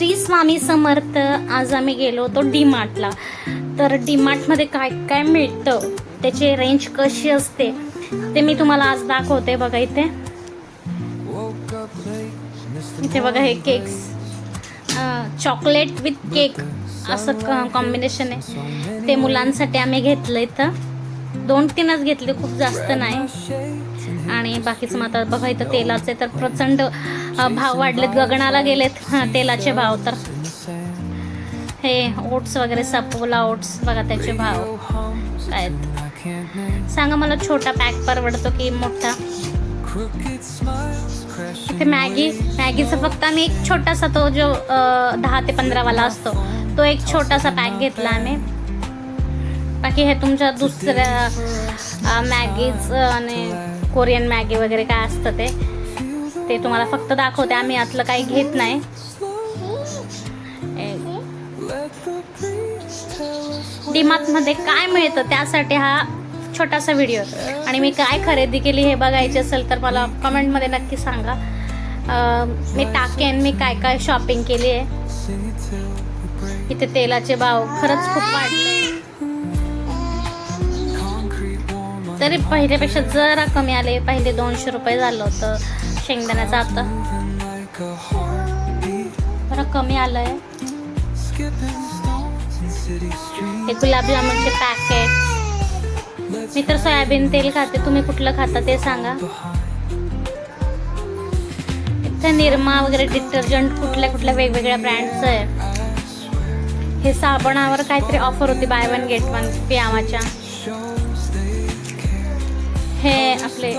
श्री स्वामी समर्थ आज आम्ही गेलो होतो डी मार्टला तर डी मार्टमध्ये काय काय मिळतं? त्याची रेंज कशी असते? ते मी तुम्हाला आज दाखवते बघा इथे. इथे बघा हे केक्स चॉकलेट विथ केक असं कॉम्बिनेशन आहे. ते मुलांसाठी आम्ही घेतलं इथं. दोन तीनच घेतले खूप जास्त नाही. आणि बाकीचं मग आता बघा इथं तेलाचे तर प्रचंड भाव वाढलेत. गगनाला गेलेत. तेलाचे भाव तर. हे ओट्स वगैरे सपोला ओट्स बघा त्याचे भाव काय आहेत. सांगा मला छोटा पॅक परवडतो की मोठा? इथे मॅगी मॅगीचा फक्त आम्ही एक छोटासा तो जो दहा ते पंधरावाला असतो तो एक छोटासा पॅक घेतला आम्ही. बाकी हे तुमच्या दुसऱ्या मॅगीज आणि कोरियन मॅगी वगैरे काय असतं ते ते तुम्हाला फक्त दाखवते. आम्ही यातलं काही घेत नाही. मध्ये काय मिळतं त्यासाठी हा छोटासा व्हिडिओ. आणि मी काय खरेदी केली हे बघायचे असेल तर मला कमेंटमध्ये नक्की सांगा. मी टाकेन मी काय काय शॉपिंग केली आहे. इथे तेलाचे भाव खरंच खूप वाढले. तरी पहिल्यापेक्षा जरा कमी आले. पहिले दोनशे रुपये झालं होतं शेंगदाण्याचं आता. जरा कमी आलंय. हे गुलाबजामुनचे पॅकेट मी तर सोयाबीन तेल खाते. तुम्ही कुठलं खाता ते सांगा. इथं निरमा वगैरे डिटर्जंट कुठल्या कुठल्या वेगवेगळ्या ब्रँडचं आहे. हे साबणावर काहीतरी ऑफर होती बाय वन गेट वन पियामाच्या. हे आपले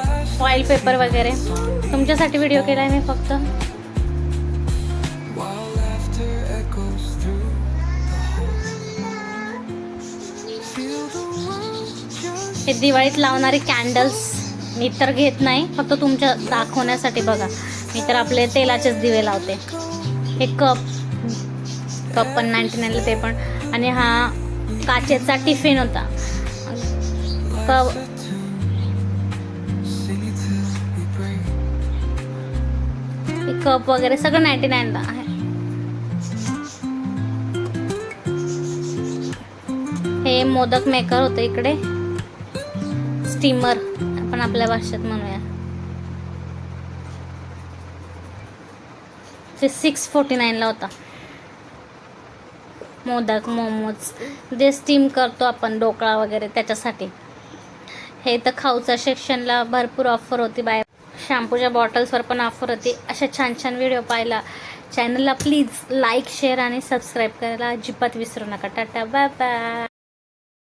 ऑइल पेपर वगैरे. तुमच्यासाठी व्हिडिओ केला आहे मी फक्त. हे दिवाळीत लावणारे कॅन्डल्स मी तर घेत नाही फक्त तुमच्या दाखवण्यासाठी बघा. मी तर आपले तेलाचेच दिवे लावते. हे कप कप पण नाईन्टी नाईनला ते पण. आणि हा काचेचा टिफिन होता. कप कप वगैरे सगळं नाईन्टी नाईनला आहे. हे मोदक मेकर होतं इकडे. स्टीमर आपण आपल्या भाषेत म्हणूया. ते सिक्स फोर्टी नाईनला होता. मोदक मोमोज. जे स्टीम करतो आपण ढोकळा वगैरे त्याच्यासाठी. हे तर खाऊच्या सेक्शनला भरपूर ऑफर होती बाय शॅम्पूच्या बॉटल्सवर पण ऑफर होती. अशा छान छान व्हिडिओ पाहायला. चॅनलला प्लीज लाईक शेअर आणि सबस्क्राईब करायला अजिबात विसरू नका. Tata bye bye